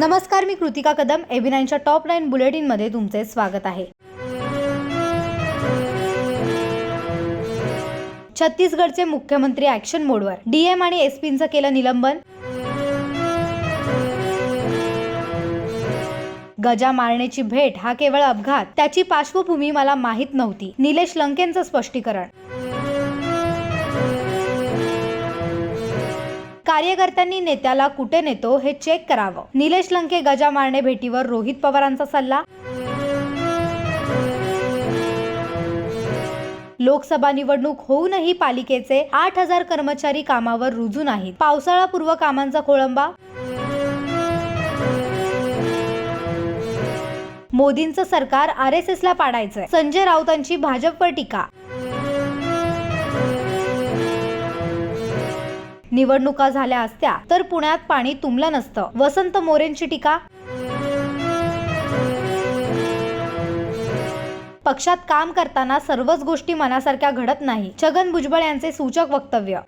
नमस्कार मी कृतिका कदम एबीनाईनच्या टॉप नाईन बुलेटिनमध्ये तुमचे स्वागत आहे. छत्तीसगडचे मुख्यमंत्री ऍक्शन मोडवर डीएम आणि एसपींचं केलं निलंबन. गजा मारण्याची भेट हा केवळ अपघात त्याची पार्श्वभूमी मला माहीत नव्हती. निलेश लंकेंचं स्पष्टीकरण. कार्यकर्त्यांनी नेत्याला कुठे नेतो हे चेक करावं. निलेश लंके गजा मारणे भेटीवर रोहित पवारांचा सल्ला? लोकसभा निवडणूक होऊनही पालिकेचे आठ हजार कर्मचारी कामावर रुजू नाहीत. पावसाळापूर्व कामांचा खोळंबा? मोदींचं सरकार आर एस एस ला पाडायचंय. संजय राऊतांची भाजपवर टीका? निवडणुका झाल्या असत्या तर पुण्यात पाणी तुंबलं नसतं. वसंत मोरेंची टीका? पक्षात काम करताना सर्वच गोष्टी मनासारख्या घडत नाही छगन भुजबळ यांचे सूचक वक्तव्य.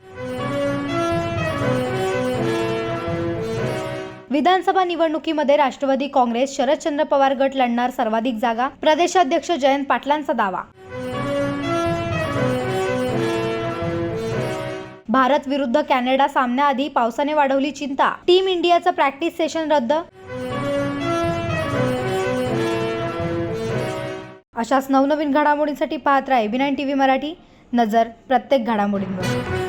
विधानसभा निवडणुकीमध्ये राष्ट्रवादी काँग्रेस शरदचंद्र पवार गट लढणार सर्वाधिक जागा प्रदेशाध्यक्ष जयंत पाटलांचा दावा. भारत विरुद्ध कॅनडा सामन्याआधी पावसाने वाढवली चिंता. टीम इंडियाचं प्रॅक्टिस सेशन रद्द. अशाच नवनवीन घडामोडींसाठी पाहत राहा एबी नाईन टीव्ही मराठी. नजर प्रत्येक घडामोडींवर.